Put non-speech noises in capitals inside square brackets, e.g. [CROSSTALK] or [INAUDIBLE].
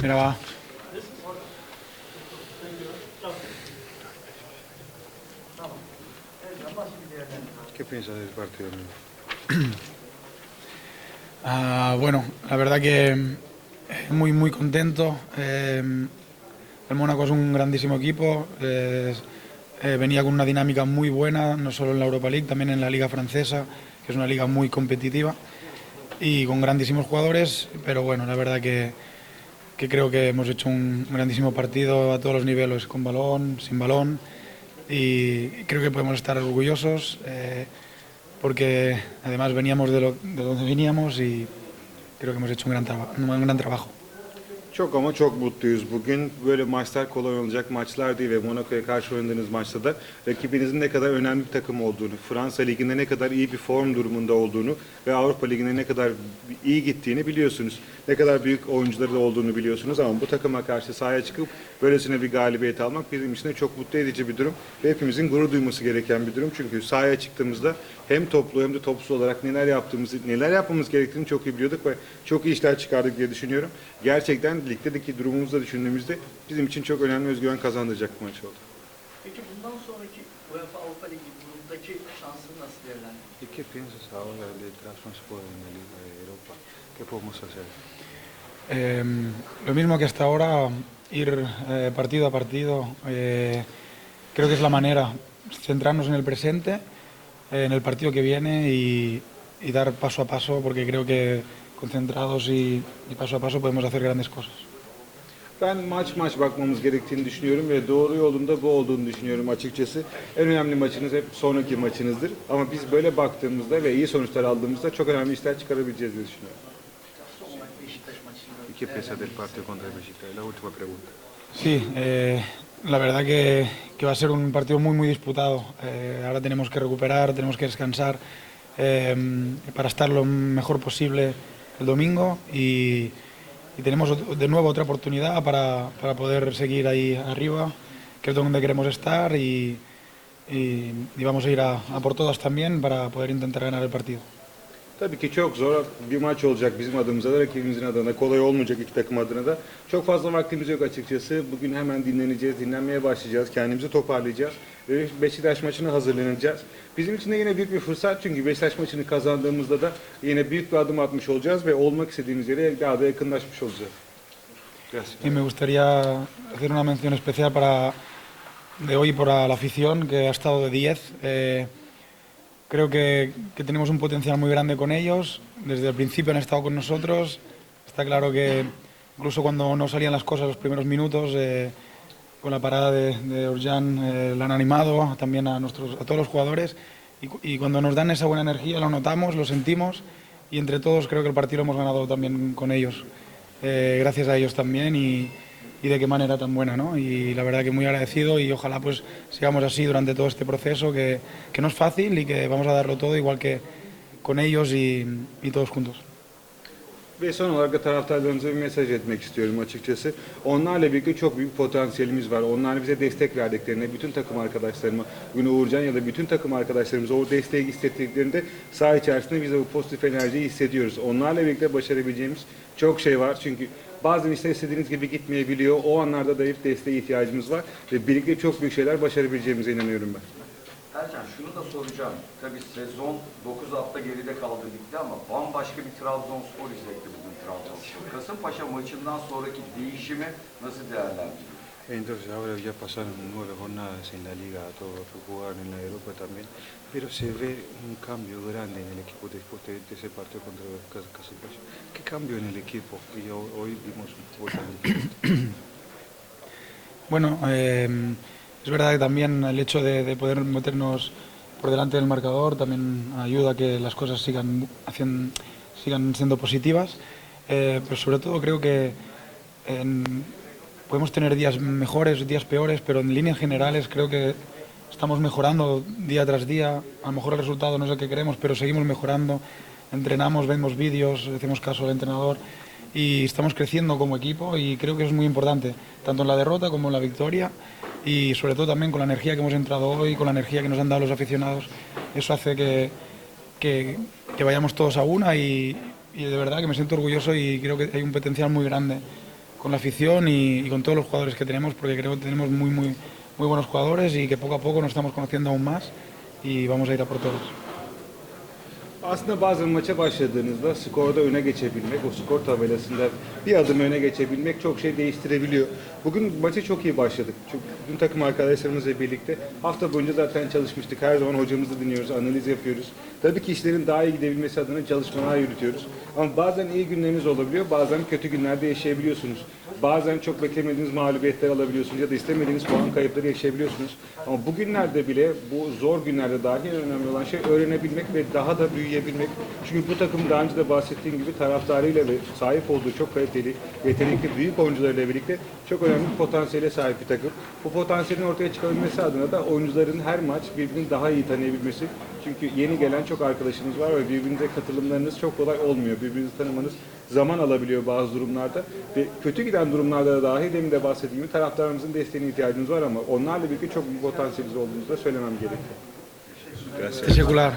Mira, va. ¿Qué piensas del partido? [CLEARS THROAT] Ah, bueno, la verdad que eh, muy muy contento. Eh, el Mónaco es un grandísimo equipo. eh, eh, venía con una dinámica muy buena, no solo en la Europa League, también en la Liga Francesa, que es una liga muy competitiva y con grandísimos jugadores. Pero bueno, la verdad que, que creo que hemos hecho un grandísimo partido a todos los niveles, con balón, sin balón. Y creo que podemos estar orgullosos. eh, porque además veníamos de, donde veníamos y creo que hemos hecho un gran, un gran trabajo. Çok ama çok mutluyuz bugün. Böyle maçlar kolay olacak maçlar değil ve Monaco'ya karşı oynadığınız maçta da rakibinizin ne kadar önemli bir takım olduğunu, Fransa Ligi'nde ne kadar iyi bir form durumunda olduğunu ve Avrupa Ligi'nde ne kadar iyi gittiğini biliyorsunuz. Ne kadar büyük oyuncuları da olduğunu biliyorsunuz ama bu takıma karşı sahaya çıkıp böylesine bir galibiyet almak bizim için de çok mutlu edici bir durum ve hepimizin gurur duyması gereken bir durum. Çünkü sahaya çıktığımızda hem toplu hem de topsuz olarak neler yaptığımızı, neler yapmamız gerektiğini çok iyi biliyorduk ve çok iyi işler çıkardık diye düşünüyorum. Gerçekten ligdeki durumumuzu da düşündüğümüzde bizim için çok önemli özgüven kazandıracak bir maç oldu. Peki bundan sonraki UEFA Avrupa Ligi grubundaki şansını nasıl qué piensas ahora del Trabzonspor en la Liga de Europa? ¿Qué podemos hacer? Eh, lo mismo que hasta ahora, ir eh, partido a partido, eh, creo que es la manera, centrarnos en el presente, eh, en el partido que viene y, y dar paso a paso, porque creo que concentrados y, y paso a paso podemos hacer grandes cosas. Ben maç maç bakmamız gerektiğini düşünüyorum ve doğru yolunda bu olduğunu düşünüyorum açıkçası. En önemli maçınız hep sonraki maçınızdır. Ama biz böyle baktığımızda ve iyi sonuçlar aldığımızda çok önemli işler çıkarabileceğiz diye düşünüyorum. ¿Y qué piensas del partido contra el Beşiktaş? La última pregunta. Sí, eh, la verdad que, que va a ser un partido muy, muy disputado. Eh, ahora tenemos que recuperar, tenemos que descansar eh, para estar lo mejor posible el domingo y, y tenemos de nuevo otra oportunidad para, para poder seguir ahí arriba, que es donde queremos estar y, y- y vamos a ir a, a por todas también para poder intentar ganar el partido. Tabii ki çok zor bir maç olacak bizim adımıza da rakibimizin adına kolay olmayacak iki takım adına da. Çok fazla vaktimiz yok açıkçası. Bugün hemen dinleneceğiz, dinlenmeye başlayacağız, kendimizi toparlayacağız ve Beşiktaş maçına hazırlanacağız. Bizim için de yine büyük bir fırsat çünkü Beşiktaş maçını kazandığımızda da yine büyük bir adım atmış olacağız ve olmak istediğimiz yere daha da yakınlaşmış olacağız. Gracias. Y me gustaría hacer una mención especial para de hoy para la afición que ha estado de 10. Eh, creo que, que tenemos un potencial muy grande con ellos. Desde el principio han estado con nosotros. Está claro que incluso cuando no salían las cosas los primeros minutos, eh, con la parada de, de Orjan eh, la han animado también a, nuestros, a todos los jugadores. Y, y cuando nos dan esa buena energía lo notamos, lo sentimos. Y entre todos creo que el partido lo hemos ganado también con ellos. Eh, gracias a ellos también y, y de qué manera tan buena, ¿no? Y la verdad que muy agradecido y ojalá pues sigamos así durante todo este proceso que, que no es fácil y que vamos a darlo todo igual que con ellos y, y todos juntos. Ve son olarak da taraftarlarımıza bir mesaj etmek istiyorum açıkçası. Onlarla birlikte çok büyük potansiyelimiz var. Onlar bize destek verdiklerinde bütün takım arkadaşlarıma, bugün Uğurcan ya da bütün takım arkadaşlarımıza o desteği hissettiklerinde saha içerisinde biz de bu pozitif enerjiyi hissediyoruz. Onlarla birlikte başarabileceğimiz çok şey var. Çünkü bazen işler istediğiniz gibi gitmeyebiliyor. O anlarda da hep desteğe ihtiyacımız var. Ve birlikte çok büyük şeyler başarabileceğimize inanıyorum ben. Ercan şunu da soracağım. Tabii sezon 9 hafta geride kaldı ligde ama bambaşka bir Trabzonspor izletti bugün Trabzonspor. Kasımpaşa maçından sonraki değişimi nasıl değerlendiriyor? Entonces ahora ya pasaron nueve jornadas en la liga, todos jugaron en la Europa también, pero se ve un cambio grande en el equipo después de, de ese partido contra Cas- Casablanca. ¿Qué cambio en el equipo? Y ho- hoy vimos un fútbol diferente. [CLEARS THROAT] Bueno, eh, es verdad que también el hecho de, de poder meternos por delante del marcador también ayuda a que las cosas sigan siendo positivas, Eh, pero sobre todo creo que en- podemos tener días mejores, días peores, pero en líneas generales creo que estamos mejorando día tras día. A lo mejor el resultado no es el que queremos, pero seguimos mejorando. Entrenamos, vemos vídeos, hacemos caso al entrenador y estamos creciendo como equipo y creo que es muy importante, tanto en la derrota como en la victoria y sobre todo también con la energía que hemos entrado hoy, con la energía que nos han dado los aficionados. Eso hace que, que, vayamos todos a una y de verdad que me siento orgulloso y creo que hay un potencial muy grande con la afición y, y con todos los jugadores que tenemos, porque creo que tenemos muy, muy, muy buenos jugadores y que poco a poco nos estamos conociendo aún más y vamos a ir a por todos. Aslında bazen maça başladığınızda skorda öne geçebilmek, o skor tabelasında bir adım öne geçebilmek çok şey değiştirebiliyor. Bugün maça çok iyi başladık. Çok, dün takım arkadaşlarımızla birlikte hafta boyunca zaten çalışmıştık. Her zaman hocamızı dinliyoruz, analiz yapıyoruz. Tabii ki işlerin daha iyi gidebilmesi adına çalışmalar yürütüyoruz. Ama bazen iyi günleriniz olabiliyor, bazen kötü günlerde yaşayabiliyorsunuz. Bazen çok beklemediğiniz mağlubiyetler alabiliyorsunuz ya da istemediğiniz puan kayıpları yaşayabiliyorsunuz. Ama bugünlerde bile bu zor günlerde dahi en önemli olan şey öğrenebilmek ve daha da büyüyebilmek. Çünkü bu takım daha önce de bahsettiğim gibi taraftarıyla ve sahip olduğu çok kaliteli, yetenekli büyük oyuncularıyla birlikte çok önemli bir potansiyele sahip bir takım. Bu potansiyelin ortaya çıkabilmesi adına da oyuncuların her maç birbirini daha iyi tanıyabilmesi. Çünkü yeni gelen çok arkadaşınız var ve birbirinize katılımlarınız çok kolay olmuyor. Birbirinizi tanımanız zaman alabiliyor bazı durumlarda ve kötü giden durumlarda da dahi demin de bahsettiğim gibi taraftarımızın desteğine ihtiyacınız var ama onlarla birlikte çok büyük potansiyeliniz olduğunuzu da söylemem gerekiyor. Teşekkürler.